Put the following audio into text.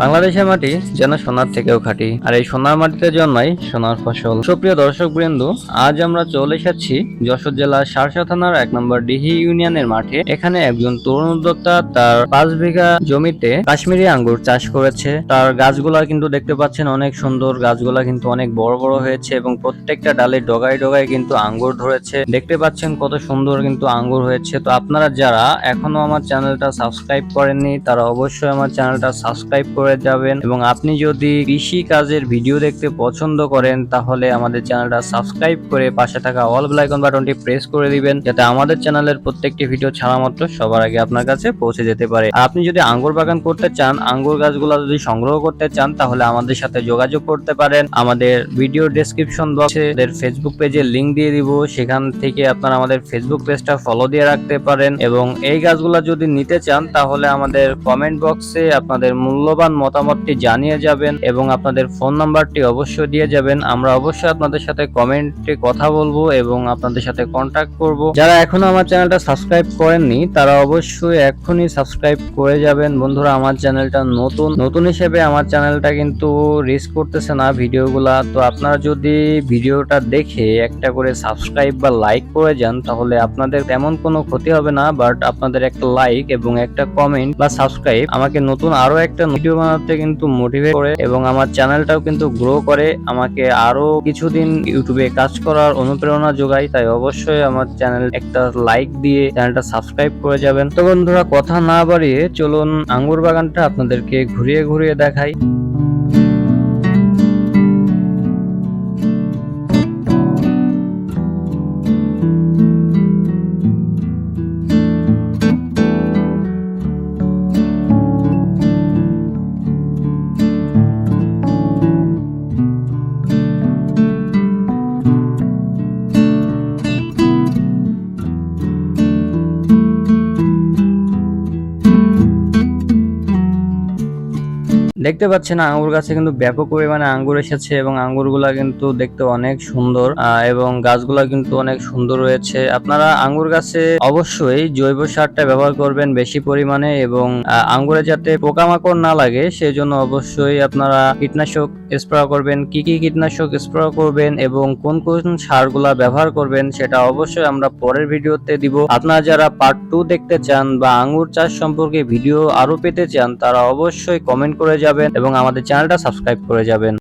বাংলাদেশের মাটি যেন সোনার থেকেও খাঁটি। আর এই সোনার মাটিতে জন্মাই সোনার ফসল। সুপ্রিয় দর্শক বৃন্দু আজ আমরা চলে এসেছি যশোর জেলার সারসা থানার এক নম্বর ডিহি ইউনিয়নের মাঠে। এখানে একজন তরুণ উদ্যোক্তা তার পাঁচ বিঘা জমিতে কাশ্মীরি আঙ্গুর চাষ করেছে। তার গাছগুলা কিন্তু দেখতে পাচ্ছেন অনেক সুন্দর। গাছগুলা কিন্তু অনেক বড় বড় হয়েছে এবং প্রত্যেকটা ডালে ডগায় ডগায় কিন্তু আঙ্গুর ধরেছে। দেখতে পাচ্ছেন কত সুন্দর কিন্তু আঙ্গুর হয়েছে। তো আপনারা যারা এখনও আমার চ্যানেলটা সাবস্ক্রাইব করেননি, তারা অবশ্যই আমার চ্যানেলটা সাবস্ক্রাইব করে যাবেন এবং আপনি যদি কৃষি কাজের ভিডিও দেখতে পছন্দ করেন, তাহলে আমাদের চ্যানেলটা সাবস্ক্রাইব করে পাশে থাকা অল বেল আইকন বাটনটি প্রেস করে দিবেন, যাতে আমাদের চ্যানেলের প্রত্যেকটি ভিডিও ছাড়া মাত্র সবার আগে আপনার কাছে পৌঁছে যেতে পারে। আর আপনি যদি আঙ্গুর বাগান করতে চান, আঙ্গুর গাছগুলো যদি সংগ্রহ করতে চান, তাহলে আমাদের সাথে যোগাযোগ করতে পারেন। আমাদের ভিডিও ডেসক্রিপশন বক্সে ফেসবুক পেজে লিংক দিয়ে দিব, সেখান থেকে আপনারা আমাদের ফেসবুক পেজটা ফলো দিয়ে রাখতে পারেন। এবং এই গাছগুলো যদি নিতে চান, তাহলে আমাদের কমেন্ট বক্সে আপনাদের মূল্যবান মতামতটি জানিয়ে যাবেন এবং আপনাদের ফোন নাম্বারটি অবশ্যই দিয়ে যাবেন। আমরা অবশ্যই আপনাদের সাথে কমেন্টে কথা বলব এবং আপনাদের সাথে কন্ট্যাক্ট করব। যারা এখনও আমার চ্যানেলটা সাবস্ক্রাইব করেননি, তারা অবশ্যই এখনই সাবস্ক্রাইব করে যাবেন। বন্ধুরা, আমার চ্যানেলটা নতুন নতুন হিসেবে আমার চ্যানেলটা কিন্তু রিস্ক করতেছে না ভিডিওগুলা। তো আপনারা যদি ভিডিওটা দেখে একটা করে সাবস্ক্রাইব বা লাইক করে যান, তাহলে আপনাদের তেমন কোনো ক্ষতি হবে না। বাট আপনাদের একটা লাইক এবং একটা কমেন্ট বা সাবস্ক্রাইব আমাকে নতুন আরও একটা ভিডিও বানাতে কিন্তু মোটিভেট করে এবং আমার চ্যানেলটাও কিন্তু গ্রো করে, আমাকে আরও কিছুদিন ইউটিউবে কাজ করার অনুপ্রেরণা যোগায়, তাই অবশ্যই আমার চ্যানেল একটা লাইক দিয়ে চ্যানেলটা সাবস্ক্রাইব করে যাবেন। তো বন্ধুরা, কথা না বাড়িয়ে চলুন আঙ্গুর বাগানটা আপনাদেরকে ঘুরিয়ে ঘুরিয়ে দেখাই। দেখতে পাচ্ছেন আঙ্গুর গাছে কিন্তু ব্যাপক পরিমাণে আঙ্গুর এসেছে এবং আঙ্গুরগুলা কিন্তু দেখতে অনেক সুন্দর এবং গাছগুলা কিন্তু অনেক সুন্দর রয়েছে। আপনারা আঙ্গুর গাছে অবশ্যই জৈব সারটা ব্যবহার করবেন বেশি পরিমাণে এবং আঙ্গুরে যাতে পোকামাকড় না লাগে, সেজন্য অবশ্যই আপনারা কীটনাশক স্প্রে করবেন। কি কি কীটনাশক স্প্রে করবেন এবং কোন কোন সারগুলা ব্যবহার করবেন, সেটা অবশ্যই আমরা পরের ভিডিওতে দিব। আপনারা যারা পার্ট টু দেখতে চান বা আঙ্গুর চাষ সম্পর্কে ভিডিও আরও পেতে চান, তারা অবশ্যই কমেন্ট করে যাবেন এবং আমাদের চ্যানেলটা সাবস্ক্রাইব করে যাবেন।